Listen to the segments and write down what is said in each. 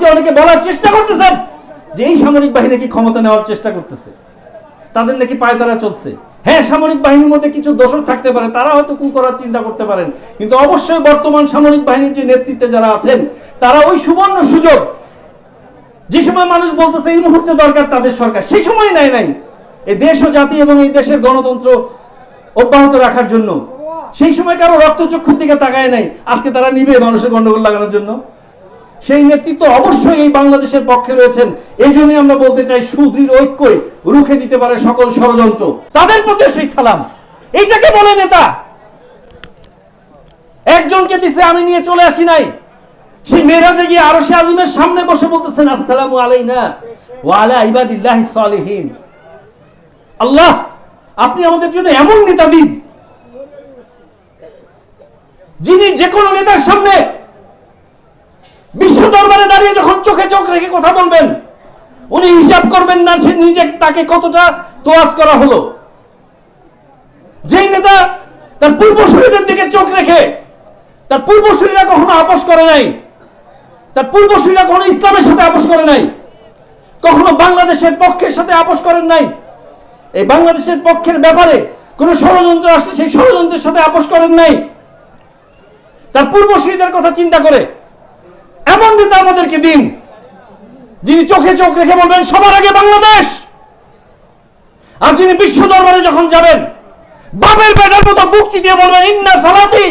আজকে অনেকে বলার চেষ্টা করতেছেন যে এই সামরিক বাহিনী কি ক্ষমতা নেওয়ার চেষ্টা করতেছে? তাদের নাকি পায়তারা চলছে। হ্যাঁ সামরিক বাহিনীর মধ্যে কিছু দোষর থাকতে পারে, তারা হয়তো কু করার চিন্তা করতে পারেন। কিন্তু অবশ্যই বর্তমান সামরিক বাহিনীর যে নেতৃত্বে যারা আছেন, তারা ওই সুবর্ণ সুযোগ, যে সময় মানুষ বলতেছে এই মুহূর্তে দরকার তাদের সরকার, সেই সময় নাই নাই। এই দেশ ও জাতি এবং এই দেশের গণতন্ত্র অব্যাহত রাখার জন্য। সেই সময় কারও রক্তচক্ষুর দিকে তাকায় নাই। আজকে তারা নিবে মানুষের গন্ডগোল লাগানোর জন্য। সেই নেতৃত্ব অবশ্যই এই বাংলাদেশের পক্ষে রয়েছেন। এই জন্যই আমরা বলতে চাই, সুদৃঢ় ঐক্যই রুখে দিতে পারে সকল ষড়যন্ত্র। তাদের প্রতি সেই সালাম। এইটাকে বলে নেতা। একজনকে দিছে, আমি নিয়ে চলে আসি নাই। সেই মেরাজে গিয়ে আরও সে আজিমের সামনে বসে বলতেছেন, আসসালামু আলাইনা ওয়া আলা ইবাদিল্লাহি সালিহিন। আল্লাহ, আপনি আমাদের জন্য এমন নেতা দিন, যিনি যে কোনো নেতার সামনে বিশ্ব দরবারে দাঁড়িয়ে যখন চোখে চোখ রেখে কথা বলবেন, উনি হিসাব করবেন না সে নিজে তাকে কতটা তোয়াজ করা হলো। যেই নেতা তার পূর্বসূরীদের দিকে চোখ রেখে, তার পূর্বসূরীরা কখনো আপোষ করে নাই, তার পূর্বসূরীরা কখনো ইসলামের সাথে আপোষ করে নাই, কখনো বাংলাদেশের পক্ষের সাথে আপোষ করেন নাই। এই বাংলাদেশের পক্ষের ব্যাপারে কোনো ষড়যন্ত্র আসলে সেই ষড়যন্ত্রের সাথে আপোষ করেন নাই। তার পূর্বসূরীদের কথা চিন্তা করে নেতা আমাদেরকে দিন। যিনি চোখে চোখ রেখে বলবেন, সবার আগে বাংলাদেশ। আর যিনি বিশ্ব দরবারে যখন যাবেন, বাপের বেটার মতো বুক চিতিয়ে বলবেন, ইন্না সালাতি,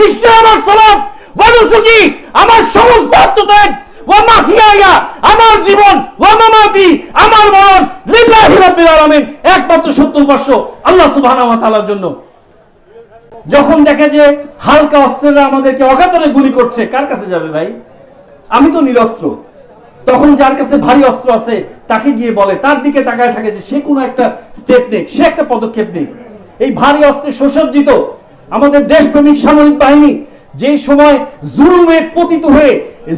নিশ্চয় আমার সালাত। ওয়ানুসুকি আমার সমস্ত আত্মত্যাগ ওয়া আমার জীবন ওয়া মামাতি, আমার মরণ লিল্লাহি রাব্বিল আলামিন। একমাত্র সত্য উপাস্য আল্লাহ সুবহানাহু ওয়া তাআলার জন্য। যখন দেখে যে হালকা অস্ত্রেরা আমাদেরকে অকাতরে গুলি করছে, কার কাছে যাবে ভাই? আমি তো নিরস্ত্র। তখন যার কাছে ভারী অস্ত্র আছে, তাকে গিয়ে বলে, তার দিকে তাকায় থাকে যে সে কোনো একটা স্টেপ নেক, সে একটা পদক্ষেপ নেক। এই ভারী অস্ত্রে সুসজ্জিত আমাদের দেশপ্রেমিক সামরিক বাহিনী যে সময় জুলুমে পতিত হয়ে,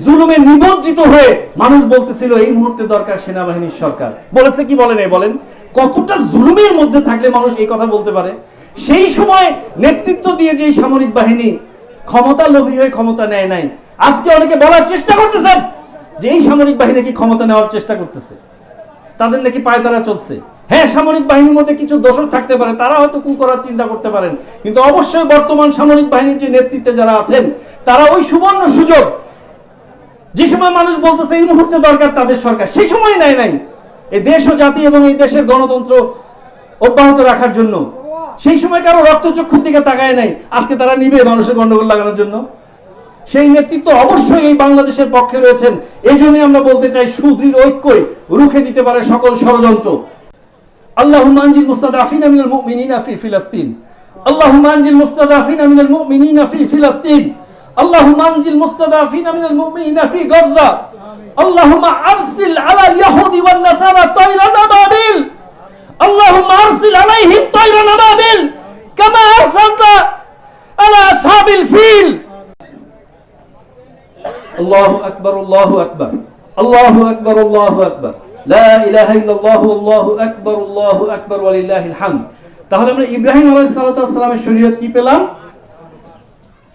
জুলুমে নিবজ্জিত হয়ে মানুষ বলতেছিল, এই মুহূর্তে দরকার সেনাবাহিনীর সরকার। বলেছে কি বলেন এই বলেন? কতটা জুলুমের মধ্যে থাকলে মানুষ এই কথা বলতে পারে? সেই সময় নেতৃত্ব দিয়ে যে সামরিক বাহিনী ক্ষমতা লোভী হয়ে ক্ষমতা নেয় নাই আজকে অনেকে বলার চেষ্টা করতেছেন যে এই সামরিক বাহিনী কি ক্ষমতা নেওয়ার চেষ্টা করতেছে? তাদের নাকি পায়তারা চলছে। হ্যাঁ সামরিক বাহিনীর মধ্যে কিছু দোষর থাকতে পারে, তারা হয়তো কু করার চিন্তা করতে পারেন। কিন্তু অবশ্যই বর্তমান সামরিক বাহিনীর যে নেতৃত্বে যারা আছেন, তারা ওই সুবর্ণ সুযোগ, যে সময় মানুষ বলতেছে এই মুহূর্তে দরকার তাদের সরকার, সেই সময় নাই নাই। এই দেশ ও জাতি এবং এই দেশের গণতন্ত্র অব্যাহত রাখার জন্য। সেই সময় কারও রক্তচক্ষুর দিকে তাকায় নাই। আজকে তারা নিবে মানুষের গন্ডগোল লাগানোর জন্য। সেই নেতৃত্ব অবশ্যই এই বাংলাদেশের পক্ষে রয়েছেন এই জন্যই আমরা বলতে চাই সুদৃঢ় ঐক্যই রুখে দিতে পারে সকল ষড়যন্ত্র اللهم انجل المستضعفين من المؤمنين في فلسطين اللهم انجل المستضعفين من المؤمنين في فلسطين اللهم انجل المستضعفين من المؤمنين في غزة اللهم ارسل على اليهود والنصارى طير ابابيل اللهم ارسل عليهم طير ابابيل كما ارسلت على اصحاب الفيل আল্লাহু আকবার আল্লাহু আকবার আল্লাহু আকবার আল্লাহু আকবার। লা ইলাহা ইল্লাল্লাহু, আল্লাহু আকবার আল্লাহু আকবার, ওয়ালিল্লাহিল হামদ। তাহলে আমরা ইব্রাহিম আলাইহিস সালাতু ওয়াসসালামের শরীয়ত কি পেলাম?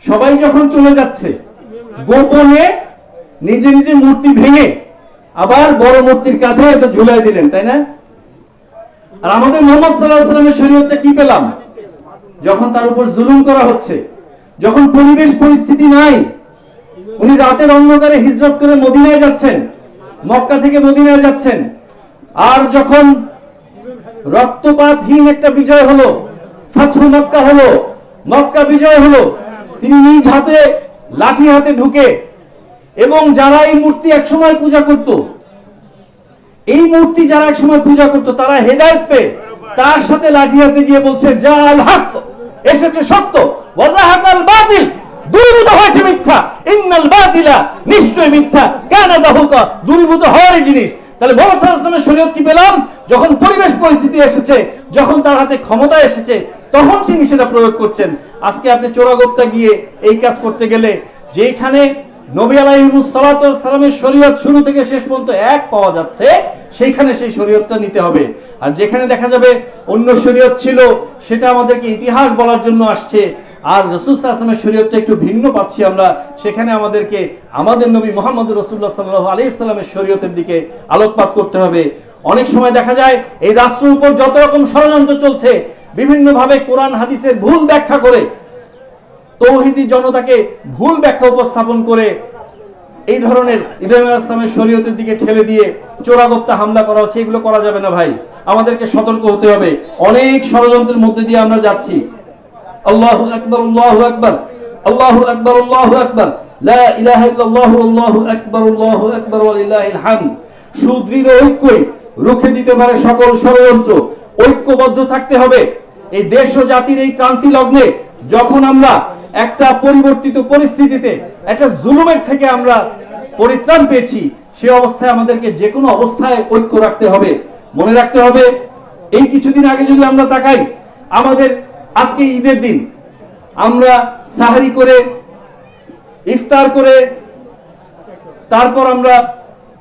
সবাই যখন চলে যাচ্ছে, গোপনে নিজে নিজে মূর্তি ভেঙে আবার বড় মূর্তির কাঁধে এটা ঝুলাই দিলেন, তাই না? আর আমাদের মোহাম্মদ সাল্লাহ সাল্লামের শরীয়তটা কি পেলাম? যখন তার উপর জুলুম করা হচ্ছে, যখন পরিবেশ পরিস্থিতি নাই উনি রাতের অন্ধকারে হিজরত করে মদিনায় যাচ্ছেন, মক্কা থেকে মদিনায় যাচ্ছেন। আর যখন রক্তপাতহীন একটা বিজয় হলো, ফাতহু মক্কা হলো, মক্কা বিজয় হলো, তিনি নিজ হাতে, লাঠি হাতে ঢুকে এবং যারা এই মূর্তি একসময় পূজা করত, এই মূর্তি যারা একসময় পূজা করত, তারা হেদায়েত পেয়ে তার সাথে লাঠি হাতে গিয়ে বলছে, জাল হক, এসেছে সত্য বাতিল দূরীভূত হয়েছে মিথ্যা। বাতিলা নিশ্চয় মিথ্যা। কেন দাহুকা দূরীভূত হওয়ারই জিনিস। তাহলে মোহাম্মদ সাল্লাল্লাহু শরীয়ত কি পেলাম? যখন পরিবেশ পরিস্থিতি এসেছে, যখন তার হাতে ক্ষমতা এসেছে, তখন তিনি সেটা প্রয়োগ করছেন। আজকে আপনি চোরাগোপ্তা গিয়ে এই কাজ করতে গেলে, যেখানে নবী আলাইহিমুস সালাতু ওয়াস সালামের শরীয়ত শুরু থেকে শেষ পর্যন্ত এক পাওয়া যাচ্ছে, সেইখানে সেই শরীয়তটা নিতে হবে। আর যেখানে দেখা যাবে অন্য শরীয়ত ছিল, সেটা আমাদেরকে ইতিহাস বলার জন্য আসছে। আর রসুল আসলামের শরীয়তটা একটু ভিন্ন পাচ্ছি আমরা। সেখানে আমাদেরকে আমাদের নবী মোহাম্মদ রসুল্লাহ সাল্লাহ আলি ইসলামের শরীয়তের দিকে আলোকপাত করতে হবে। অনেক সময় দেখা যায় এই রাষ্ট্রের উপর যত রকম ষড়যন্ত্র চলছে, বিভিন্নভাবে কোরআন, হাদিসের ভুল ব্যাখ্যা করে, তৌহিদি জনতাকে ভুল ব্যাখ্যা উপস্থাপন করে এই ধরনের ইব্রাহিম আসলামের শরীয়তের দিকে ঠেলে দিয়ে চোরাগপ্তা হামলা করা হচ্ছে, এগুলো করা যাবে না ভাই। আমাদেরকে সতর্ক হতে হবে। অনেক ষড়যন্ত্রের মধ্যে দিয়ে আমরা যাচ্ছি। আল্লাহ আকবর আল্লাহ আকবর আল্লাহ আকবর আল্লাহ আকবর। লা ইলাহা ইল্লাল্লাহ, আল্লাহু আকবর আল্লাহু আকবর, ওয়ালিল্লাহিল হামদ। সুদৃঢ় ঐক্যই রুখে দিতে পারে সকল ষড়যন্ত্র। ঐক্যবদ্ধ থাকতে হবে। এই দেশ ও জাতির এই ক্রান্তি লগ্নে যখন আমরা একটা পরিবর্তিত পরিস্থিতিতে, একটা জুলুমের থেকে আমরা পরিত্রাণ পেয়েছি, সে অবস্থায় আমাদেরকে যে কোনো অবস্থায় ঐক্য রাখতে হবে। মনে রাখতে হবে, এই কিছুদিন আগে যদি আমরা তাকাই, আমাদের আজকে ঈদের দিন। আমরা সাহারি করে, ইফতার করে, তারপর আমরা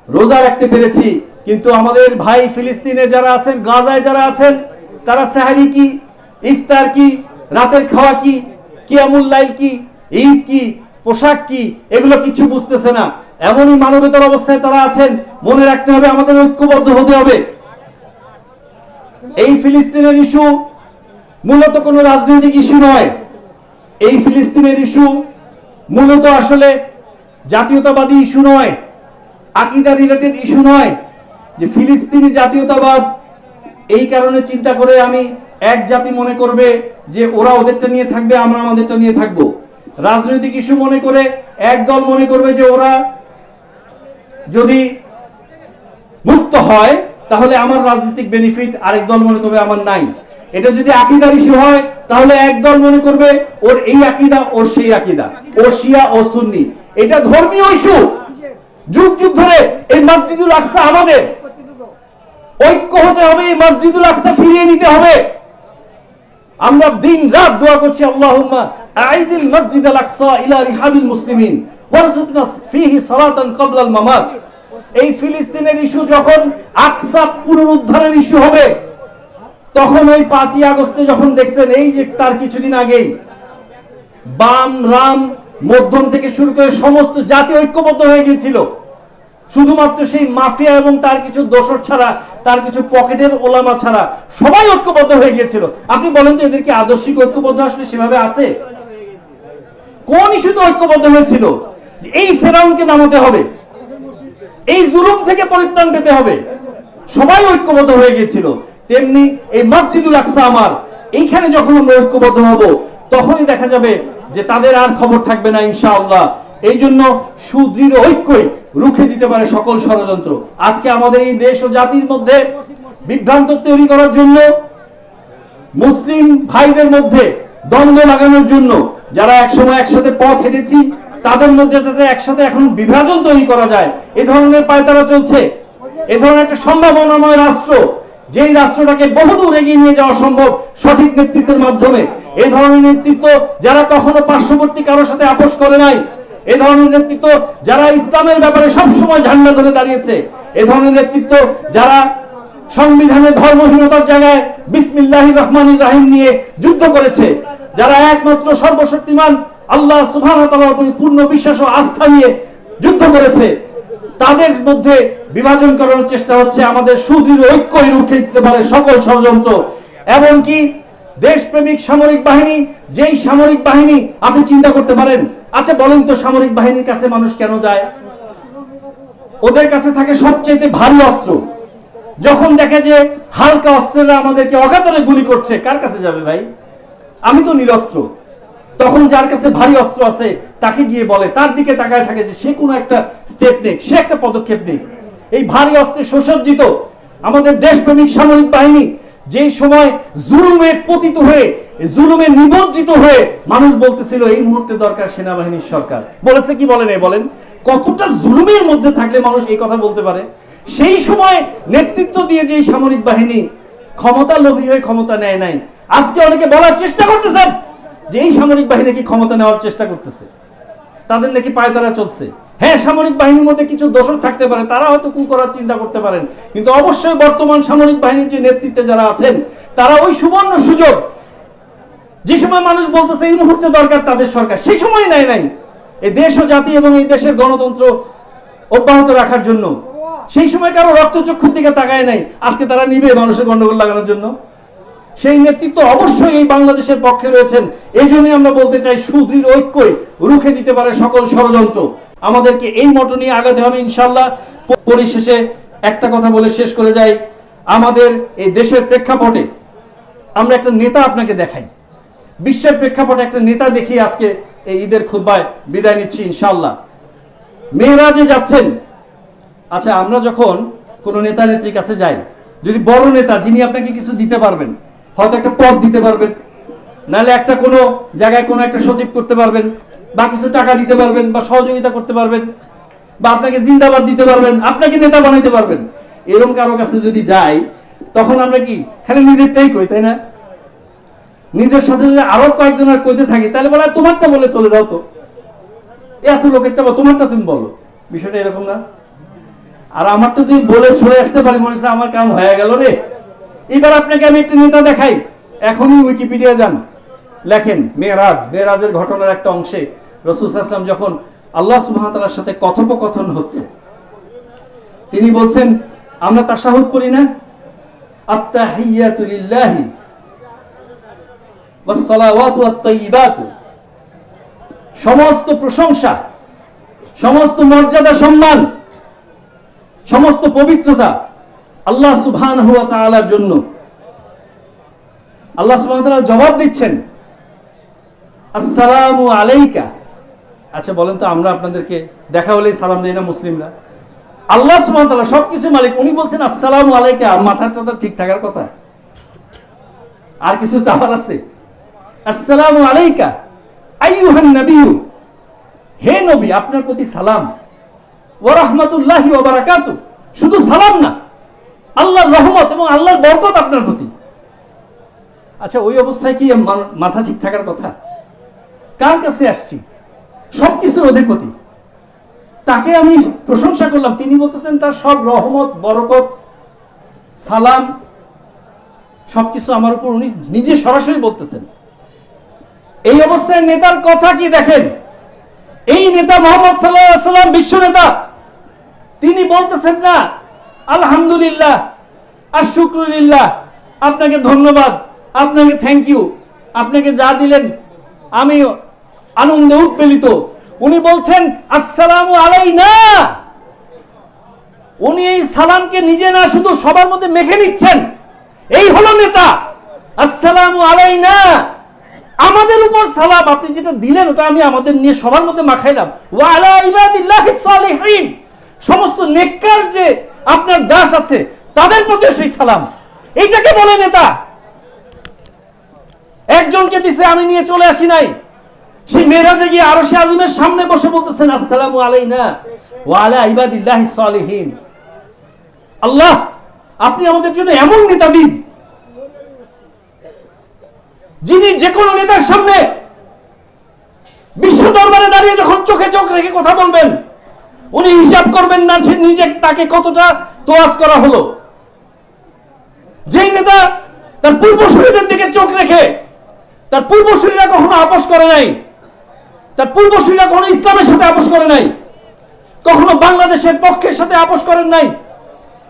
রোজা রাখতে পেরেছি। কিন্তু আমাদের ভাই ফিলিস্তিনে যারা আছেন, গাজায় যারা আছেন, তারা সাহারি কি, ইফতার কি, রাতের খাওয়া কি, কিয়ামুল লাইল কি, ঈদ কি, পোশাক কি, এগুলো কিছু বুঝতেছে না। এমনই মানবতার অবস্থায় তারা আছেন, মনে রাখতে হবে, আমাদের ঐক্যবদ্ধ হতে হবে। এই ফিলিস্তিনের ইস্যু মূলত কোনো রাজনৈতিক ইস্যু নয়। এই ফিলিস্তিনের ইস্যু মূলত আসলে জাতীয়তাবাদী ইস্যু নয় আকিদা রিলেটেড ইস্যু নয় যে ফিলিস্তিনি জাতীয়তাবাদ। এই কারণে চিন্তা করে আমি এক জাতি মনে করবে যে ওরা ওদেরটা নিয়ে থাকবে, আমরা আমাদেরটা নিয়ে থাকব। রাজনৈতিক ইস্যু মনে করে এক দল মনে করবে যে ওরা যদি মুক্ত হয়, তাহলে আমার রাজনৈতিক বেনিফিট আরেক দল মনে করবে আমার নাই। এটা যদি আকিদার ইস্যু হয়, তাহলে এক দল মনে করবে, ওর এই আকিদা, ওর সেই আকিদা। ও শিয়া, ও সুন্নি। এটা ধর্মীয় ইস্যু। যুগ যুগ ধরে এই মসজিদুল আকসা আমাদের। ঐক্য হতে হবে, এই মসজিদুল আকসা ফিরিয়ে নিতে হবে। আমরা দিন রাত দোয়া করছি, আল্লাহুম্মা আইদিল মসজিদ আল আকসা ইলা রিহাবিল মুসলিমিন ওয়ারজুকনা ফিহি সালাতান ক্বাবলাল মামাত। এই ফিলিস্তিনের ইস্যু যখন আকসা পুনরুদ্ধারের ইস্যু হবে তখন ওই পাঁচই আগস্টে যখন দেখছেন, এই যে তার কিছুদিন আগেই বাম, রাম, মধ্যম থেকে শুরু করে সমস্ত জাতি ঐক্যবদ্ধ হয়ে গিয়েছিল। শুধুমাত্র সেই মাফিয়া এবং তার কিছু দোসর ছাড়া, তার কিছু পকেটের ওলামা ছাড়া সবাই ঐক্যবদ্ধ হয়ে গিয়েছিল। আপনি বলেন তো এদেরকে আদর্শিক ঐক্যবদ্ধ আসলে সেভাবে আছে? কোন ইস্যুতে ঐক্যবদ্ধ হয়েছিল? এই ফেরাউনকে নামাতে হবে, এই জুলুম থেকে পরিত্রাণ পেতে হবে। সবাই ঐক্যবদ্ধ হয়ে গিয়েছিল। তেমনি এই মসজিদুল আকসা আমার, এইখানে যখন আমরা ঐক্যবদ্ধ হব, তখনই দেখা যাবে যে তাদের আর খবর থাকবে না ইনশাআল্লাহ। এই জন্য সুদৃঢ় ঐক্যই রুখে দিতে পারে সকল ষড়যন্ত্র। আজকে আমাদের এই দেশ ও জাতির মধ্যে বিভ্রান্ত তৈরি করার জন্য, মুসলিম ভাইদের মধ্যে দ্বন্দ্ব লাগানোর জন্য যারা একসময় একসাথে পথ হেঁটেছি, তাদের মধ্যে যাতে একসাথে এখন বিভাজন তৈরি করা যায়, এ ধরনের পায়তারা চলছে। এ ধরনের একটা সম্ভাবনাময় রাষ্ট্র যেই রাষ্ট্রটাকে বহুদূর এগিয়ে নিয়ে যাওয়া সম্ভব, সঠিক নেতৃত্বের মাধ্যমে। এই ধরনের নেতৃত্ব যারা কখনো পার্শ্ববর্তী কারোর সাথে আপোষ করে নাই, এ ধরনের নেতৃত্ব যারা ইসলামের ব্যাপারে সব সময় ঝান্ডা ধরে দাঁড়িয়েছে, এ ধরনের নেতৃত্ব যারা সংবিধানে ধর্মহীনতার জায়গায় বিসমিল্লাহ রহমান রাহিম নিয়ে যুদ্ধ করেছে, যারা একমাত্র সর্বশক্তিমান আল্লাহ সুবহান পূর্ণ বিশ্বাস ও আস্থা নিয়ে যুদ্ধ করেছে তাদের মধ্যে বিভাজন করার চেষ্টা হচ্ছে, আমাদের সুদৃঢ় ঐক্যই রুখে দিতে পারে সকল ষড়যন্ত্র। এমনকি দেশপ্রেমিক সামরিক বাহিনী, যেই সামরিক বাহিনী আপনি চিন্তা করতে পারেন আচ্ছা বলেন তো সামরিক বাহিনীর কাছে মানুষ কেন যায়? ওদের কাছে থাকে সবচেয়ে ভারী অস্ত্র। যখন দেখে যে হালকা অস্ত্রেরা আমাদেরকে অকাতরে গুলি করছে, কার কাছে যাবে ভাই? আমি তো নিরস্ত্র। তখন যার কাছে ভারী অস্ত্র আছে, তাকে গিয়ে বলে, তার দিকে তাকায় থাকে যে সে কোনো একটা স্টেপ নেক, সে একটা পদক্ষেপ নেক। এই ভারী অস্ত্রে সুসজ্জিত আমাদের দেশপ্রেমিক সামরিক বাহিনী যেই সময় জুলুমে পতিত হয়ে, জুলুমে নিমজ্জিত হয়ে মানুষ বলতেছিল, এই মুহূর্তে দরকার সেনাবাহিনীর সরকার। বলেছে কি বলেন এই বলেন? কতটা জুলুমের মধ্যে থাকলে মানুষ এই কথা বলতে পারে? সেই সময় নেতৃত্ব দিয়ে যে সামরিক বাহিনী ক্ষমতা লোভী হয়ে ক্ষমতা নেয় নাই, আজকে অনেকে বলার চেষ্টা করতেছেন যে এই সামরিক বাহিনী কি ক্ষমতা নেওয়ার চেষ্টা করতেছে, তাদের নাকি পায়তারা চলছে। হ্যাঁ সামরিক বাহিনীর মধ্যে কিছু দোষর থাকতে পারে, তারা হয়তো কু করার চিন্তা করতে পারেন, কিন্তু অবশ্যই বর্তমান সামরিক বাহিনীর যে নেতৃত্বে যারা আছেন, তারা ওই সুবর্ণ সুযোগ, যে সময় মানুষ বলতেছে এই মুহূর্তে দরকার তাদের সরকার, সেই সময় নাই নাই। এই দেশ ও জাতি এবং এই দেশের গণতন্ত্র অব্যাহত রাখার জন্য। সেই সময় কারও রক্তচক্ষুর দিকে তাকায় নাই, আজকে তারা নিবে মানুষের গন্ডগোল লাগানোর জন্য। সেই নেতৃত্ব অবশ্যই এই বাংলাদেশের পক্ষে রয়েছেন। এই জন্যই আমরা বলতে চাই, সুদৃঢ় ঐক্যই রুখে দিতে পারে সকল ষড়যন্ত্র। আমাদেরকে এই মতো নিয়ে আগাতে হবে ইনশাল্লাহ পরিশেষে একটা কথা বলে শেষ করে যাই। আমাদের এই দেশের প্রেক্ষাপটে আমরা একটা নেতা আপনাকে দেখাই। বিশ্বের প্রেক্ষাপটে একটা নেতা দেখি আজকে এই ঈদের খুদ্বায় বিদায় নিচ্ছি ইনশাল্লাহ মেয়েরাজে যাচ্ছেন আচ্ছা আমরা যখন কোনো নেতা নেত্রীর কাছে যাই, যদি বড় নেতা, যিনি আপনাকে কিছু দিতে পারবেন হয়তো একটা পদ দিতে পারবেন। নাহলে একটা কোনো জায়গায় কোনো একটা সচিব করতে পারবেন বা কিছু টাকা দিতে পারবেন বা সহযোগিতা করতে পারবেন বা আপনাকে জিন্দাবাদ দিতে পারবেন, আপনাকে নেতা বানাইতে পারবেন। এরকম কারও কাছে যদি যাই, তখন আমরা কি খালি নিজেরটাই কই, তাই না? নিজের সাথে যদি আরও কয়েকজন আর কইতে থাকি, তাহলে বলে তোমারটা বলে চলে যাও তো। এত লোকেরটা বা তোমারটা তুমি বলো। বিষয়টা এরকম না। আর আমারটা যদি বলে সরে আসতে পারি, মনে হচ্ছে আমার কাম হয়ে গেল রে। এবার আপনাকে আমি একটা নেতা দেখাই। এখনই উইকিপিডিয়া যান। লেখেন, মেয়েরাজ, মেয়েরাজের ঘটনার একটা অংশে রসুল আসলাম যখন আল্লাহ সুবহানাহু সাথে কথোপকথন হচ্ছে, তিনি বলছেন, আমরা তাশাহুদ পড়ি না। সমস্ত প্রশংসা, সমস্ত মর্যাদা সম্মান, সমস্ত পবিত্রতা আল্লাহ সুবহান হুয়া তাআলার জন্য। আল্লাহ সুবহান তাআলা জবাব দিচ্ছেন, আসসালামু আলাইকা। আচ্ছা বলেন তো আমরা আপনাদেরকে দেখা হলেই সালাম দেই না মুসলিমরা? আল্লাহ সুবহান তাআলা সবকিছু মালিক, উনি বলছেন, আসসালামু আলাইকা। মাথা টাথা ঠিক থাকার কথা। আর কিছু চাওয়ার আছে? আসসালামু আলাইকা। আইয়ুহান নবিয়্যু। হে নবী, আপনার প্রতি সালাম। ওয়া রাহমাতুল্লাহি ওয়া বারাকাতু। শুধু সালাম না আল্লাহর রহমত এবং আল্লাহর বরকত আপনার প্রতি। আচ্ছা ওই অবস্থায় কি মাথা ঠিক থাকার কথা? কার কাছে আসছি? সবকিছুর অধিপতি। তাকে আমি প্রশংসা করলাম। তিনি বলতেছেন, তার সব রহমত, বরকত, সালাম, সবকিছু আমার উপর উনি নিজে সরাসরি বলতেছেন। এই অবস্থায় নেতার কথা কি দেখেন? এই নেতা মোহাম্মদ সাল্লাহ সাল্লাম বিশ্ব নেতা। তিনি বলতেছেন, না আলহামদুলিল্লাহ, আর শুক্রুলিল্লাহ। আপনাকে ধন্যবাদ, আপনাকে থ্যাংক ইউ আপনাকে যা দিলেন, আমি আনন্দে উৎপেলিত উনি বলছেন, আসসালামু আলাইনা। উনি এই সালামকে নিজে না, শুধু সবার মধ্যে মেখে নিচ্ছেন। এই হলো নেতা। আসসালামু আলাইনা। আমাদের উপর সালাম, আপনি যেটা দিলেন, ওটা আমি আমাদের নিয়ে সবার মধ্যে মাখাইলাম। ওয়া আলা ইবাদিল্লাহিস সালিহিন। সমস্ত নেককার যে আপনার দাস আছে, তাদের প্রতি সেই সালাম। এইটাকে বলে নেতা। একজনকে দিছে, আমি নিয়ে চলে আসি নাই। সেই মেরাজে গিয়ে আরও সে আজিমের সামনে বসে বলতেছেন, আসসালামু আলাইনা ওয়া আলা ইবাদিল্লাহিস সালিহিন। আল্লাহ, আপনি আমাদের জন্য এমন নেতা দিন, যিনি যে কোনো নেতার সামনে বিশ্ব দরবারে দাঁড়িয়ে যখন চোখে চোখ রেখে কথা বলবেন উনি হিসাব করবেন না, সে নিজে তাকে কতটা তোয়াজ করা হলো। যেই নেতা তার পূর্বসূরীদের দিকে চোখ রেখে, তার পূর্বসূরীরা কখনো আপোষ করে নাই, তার পূর্বসূরীরা কখনো ইসলামের সাথে আপোষ করে নাই, কখনো বাংলাদেশের পক্ষের সাথে আপোষ করেন নাই।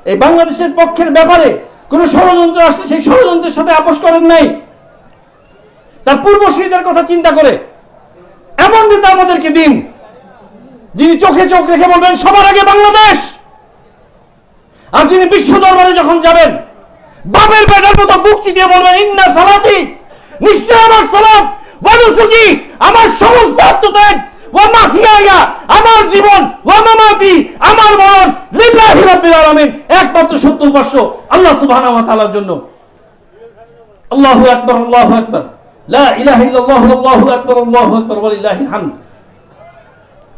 এই বাংলাদেশের পক্ষের ব্যাপারে কোনো ষড়যন্ত্র আসলে সেই ষড়যন্ত্রের সাথে আপোষ করেন নাই। তার পূর্বসূরীদের কথা চিন্তা করে, এমন নেতা আমাদেরকে দিন। যিনি চোখে চোখ রেখে বলবেন, সবার আগে বাংলাদেশ। আর যিনি বিশ্ব দরবারে যখন যাবেন, বাপের পেটের মতো বুক চিতিয়ে বলবেন, ইন্না সালাতি, নিশ্চয় আমার সালাত। ওয়ানুসুকি আমার সমস্ত আত্মত্যাগ। ওয়া মাহিয়ায়া, আমার জীবন, ওয়া মামাতি, আমার মরণ। লিল্লাহি রাব্বিল আলামিন। একমাত্র সত্য উপাস্য আল্লাহ সুবহানাহু ওয়া তাআলার জন্য। আল্লাহু আকবার আল্লাহু আকবার। লা ইলাহা ইল্লাল্লাহু, আল্লাহু আকবার আল্লাহু আকবার, ওয়ালিল্লাহিল হামদ।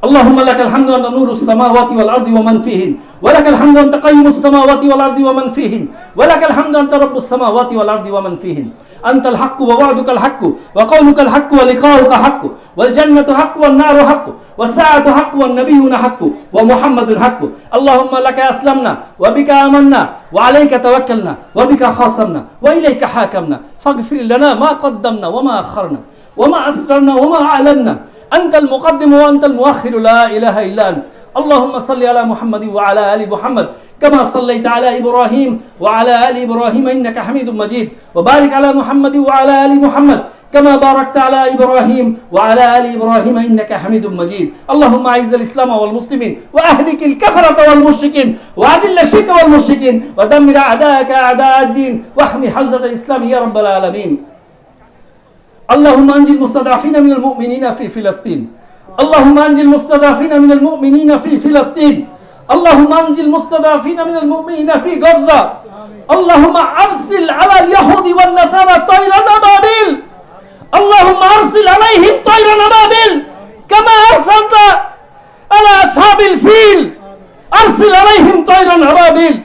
اللهم لك الحمد أنت نور السماوات والأرض ومن فيهن. ولك الحمد أنت قيم السماوات والأرض ومن فيهن. ولك الحمد أنت رب السماوات والأرض ومن فيهن. أنت الحق ووعدك الحق وقولك الحق ولقاؤك حق والجنة حق والنار حق والساعة حق والنبيون حق ومحمد حق. اللهم لك أسلمنا وبك آمنا وعليك توكلنا وبك خاصمنا وإليك حاكمنا. فاغفر لنا ما قدمنا وما أخرنا وما أسررنا وما أعلنا أنت المقدم وأنت المؤخر لا إله إلا أنت. اللهم صل على محمد وعلى آل محمد كما صليت على إبراهيم وعلى آل إبراهيم إنك حميد مجيد. وبارك على محمد وعلى آل محمد كما باركت على إبراهيم وعلى آل إبراهيم إنك حميد مجيد. اللهم أعز الإسلام والمسلمين وأهلك الكفرة والمشركين وأذل الشرك والمشركين ودمر أعداءك أعداء الدين واحمي حوزة الإسلام يا رب العالمين. اللهم انجي المستضعفين من المؤمنين في فلسطين اللهم انجي المستضعفين من المؤمنين في فلسطين اللهم انجي المستضعفين من المؤمنين في غزة اللهم ارسل على اليهود والنصارى طيرا ابابيل اللهم ارسل عليهم طيرا ابابيل كما ارسلت على اصحاب الفيل ارسل عليهم طيرا ابابيل